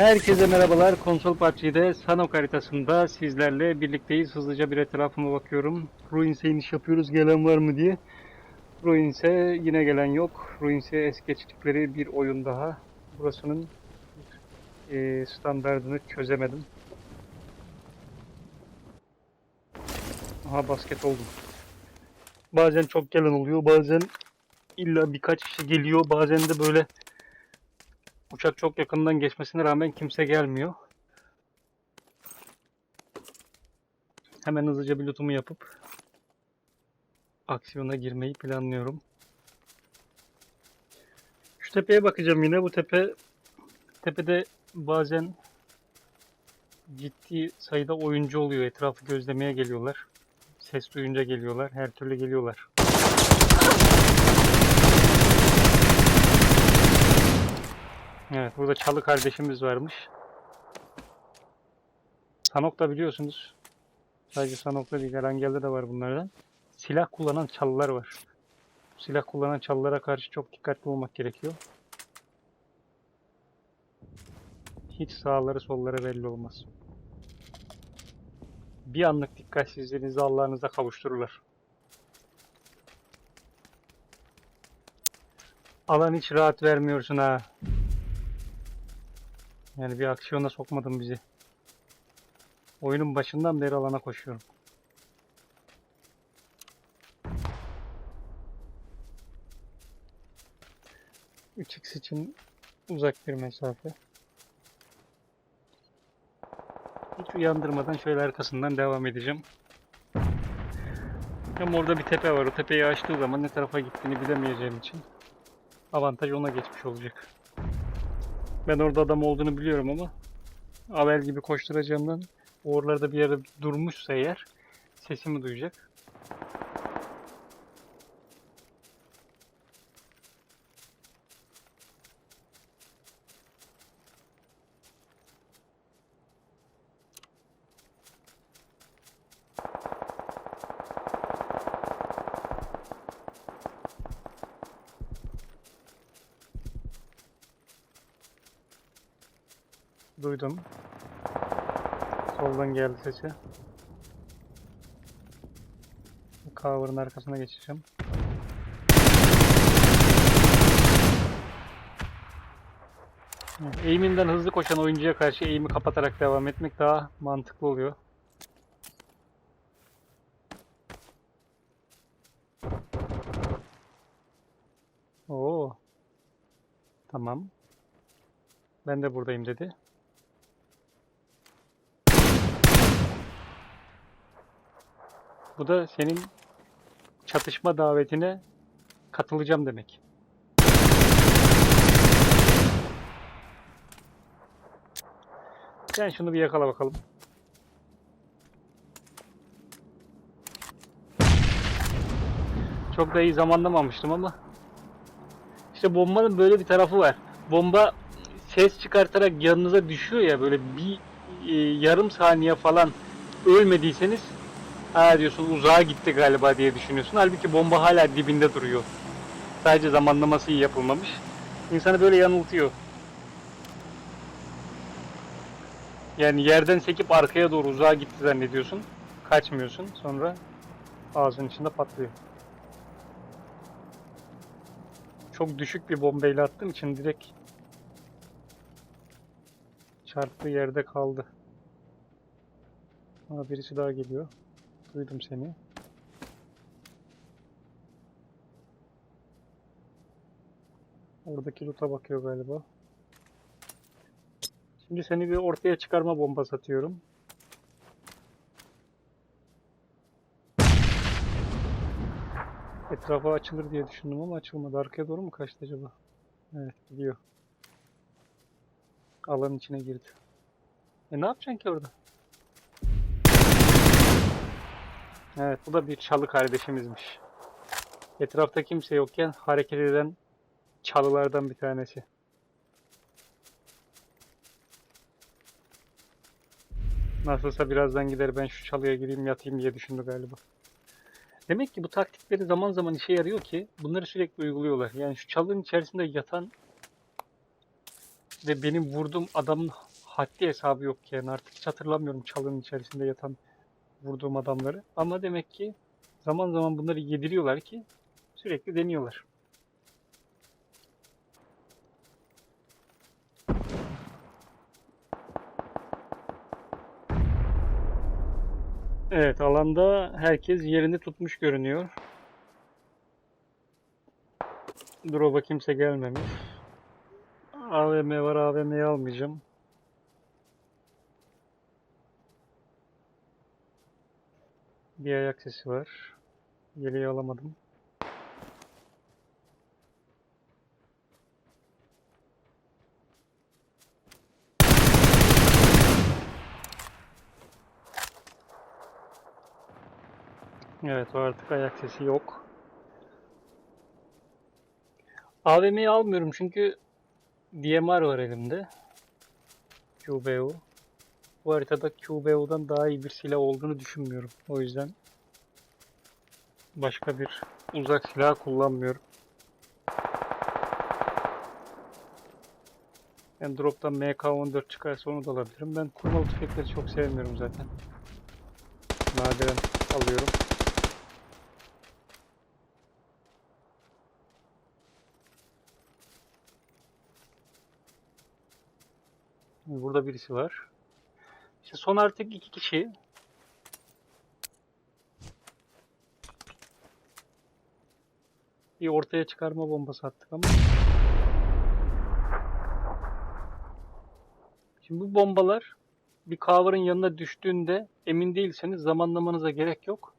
Herkese merhabalar. Konsol PUBG'de Sanok haritasında sizlerle birlikteyiz. Hızlıca bir etrafıma bakıyorum. Ruins'e iniş yapıyoruz. Gelen var mı diye. Ruins'e yine gelen yok. Ruins'e es geçtikleri bir oyun daha. Burasının eee, standartını çözemedim. Aha basket oldum. Bazen çok gelen oluyor. Bazen illa birkaç kişi geliyor. Bazen de böyle Uçak çok yakından geçmesine rağmen kimse gelmiyor. Hemen hızlıca bir lootumu yapıp aksiyona girmeyi planlıyorum. Şu tepeye bakacağım yine. Bu tepe tepede bazen ciddi sayıda oyuncu oluyor. Etrafı gözlemeye geliyorlar. Ses duyunca geliyorlar. Her türlü geliyorlar. Evet, burada Çalı kardeşimiz varmış. Sanok'ta biliyorsunuz. Sadece Sanok'ta değil, Erangel'de de var bunlardan. Silah kullanan çalılar var. Silah kullanan çalılara karşı çok dikkatli olmak gerekiyor. Hiç sağları solları belli olmaz. Bir anlık dikkatsizliğinizi Allah'ınıza kavuştururlar. Alan hiç rahat vermiyorsun ha. Yani bir aksiyona sokmadın bizi. Oyunun başından beri alana koşuyorum. Üç için uzak bir mesafe. Hiç uyandırmadan şöyle arkasından devam edeceğim. Hem orada bir tepe var. O tepeyi açtığı zaman ne tarafa gittiğini bilemeyeceğim için avantaj ona geçmiş olacak. Ben orada adam olduğunu biliyorum ama Avel gibi koşturacağımdan oralarda bir yere durmuşsa eğer sesimi duyacak. Duydum. Soldan geldi sesi. Cover'ın arkasına geçeceğim. Eğiminden hızlı koşan oyuncuya karşı eğimi kapatarak devam etmek daha mantıklı oluyor. Oo. Tamam. Ben de buradayım dedi. Bu da senin çatışma davetine katılacağım demek. Sen şunu bir yakala bakalım. Çok da iyi zamanlamamıştım ama işte bombanın böyle bir tarafı var. Bomba ses çıkartarak yanınıza düşüyor ya böyle bir e, yarım saniye falan ölmediyseniz ha diyorsun uzağa gitti galiba diye düşünüyorsun. Halbuki bomba hala dibinde duruyor. Sadece zamanlaması iyi yapılmamış. İnsanı böyle yanıltıyor. Yani yerden sekip arkaya doğru uzağa gitti zannediyorsun. Kaçmıyorsun. Sonra ağzın içinde patlıyor. Çok düşük bir bombayla attığım için direkt çarptığı yerde kaldı. Aa, birisi daha geliyor. Duydum seni. Oradaki loot'a bakıyor galiba. Şimdi seni bir ortaya çıkarma bombası atıyorum. Etrafa açılır diye düşündüm ama açılmadı. Arkaya doğru mu kaçtı acaba? Evet gidiyor. Alanın içine girdi. E ne yapacaksın ki orada? Evet bu da bir çalı kardeşimizmiş. Etrafta kimse yokken hareket eden çalılardan bir tanesi. Nasılsa birazdan gider ben şu çalıya gireyim yatayım diye düşündü galiba. Demek ki bu taktikleri zaman zaman işe yarıyor ki bunları sürekli uyguluyorlar. Yani şu çalının içerisinde yatan ve benim vurduğum adamın haddi hesabı yok yani artık hiç hatırlamıyorum çalının içerisinde yatan vurduğum adamları. Ama demek ki zaman zaman bunları yediriyorlar ki sürekli deniyorlar. Evet alanda herkes yerini tutmuş görünüyor. Drop'a kimse gelmemiş. AVM var AVM'yi almayacağım. Bir ayak sesi var. Yeleği alamadım. Evet artık ayak sesi yok. AVM'yi almıyorum çünkü DMR var elimde. QBU. Bu haritada QBU'dan daha iyi bir silah olduğunu düşünmüyorum. O yüzden başka bir uzak silah kullanmıyorum. Yani drop'tan MK14 çıkarsa onu da alabilirim. Ben kurmalı tüfekleri çok sevmiyorum zaten. Nadiren alıyorum. Burada birisi var. İşte son artık iki kişi. Bir ortaya çıkarma bombası attık ama. Şimdi bu bombalar bir cover'ın yanına düştüğünde emin değilseniz zamanlamanıza gerek yok.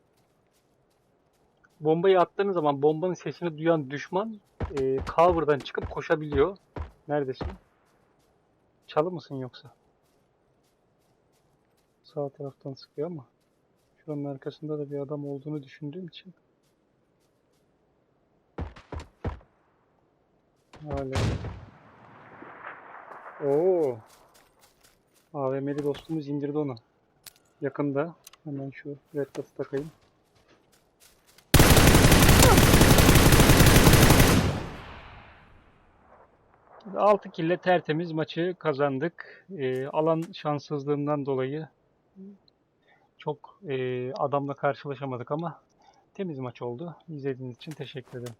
Bombayı attığınız zaman bombanın sesini duyan düşman e, cover'dan çıkıp koşabiliyor. Neredesin? Çalı mısın yoksa? Sağ taraftan sıkıyor ama şuranın arkasında da bir adam olduğunu düşündüğüm için hala Oo. AVM'li dostumuz indirdi onu. Yakında. Hemen şu red dot'u takayım. Altı kille tertemiz maçı kazandık. Ee, alan şanssızlığından dolayı çok e, adamla karşılaşamadık ama temiz maç oldu. İzlediğiniz için teşekkür ederim.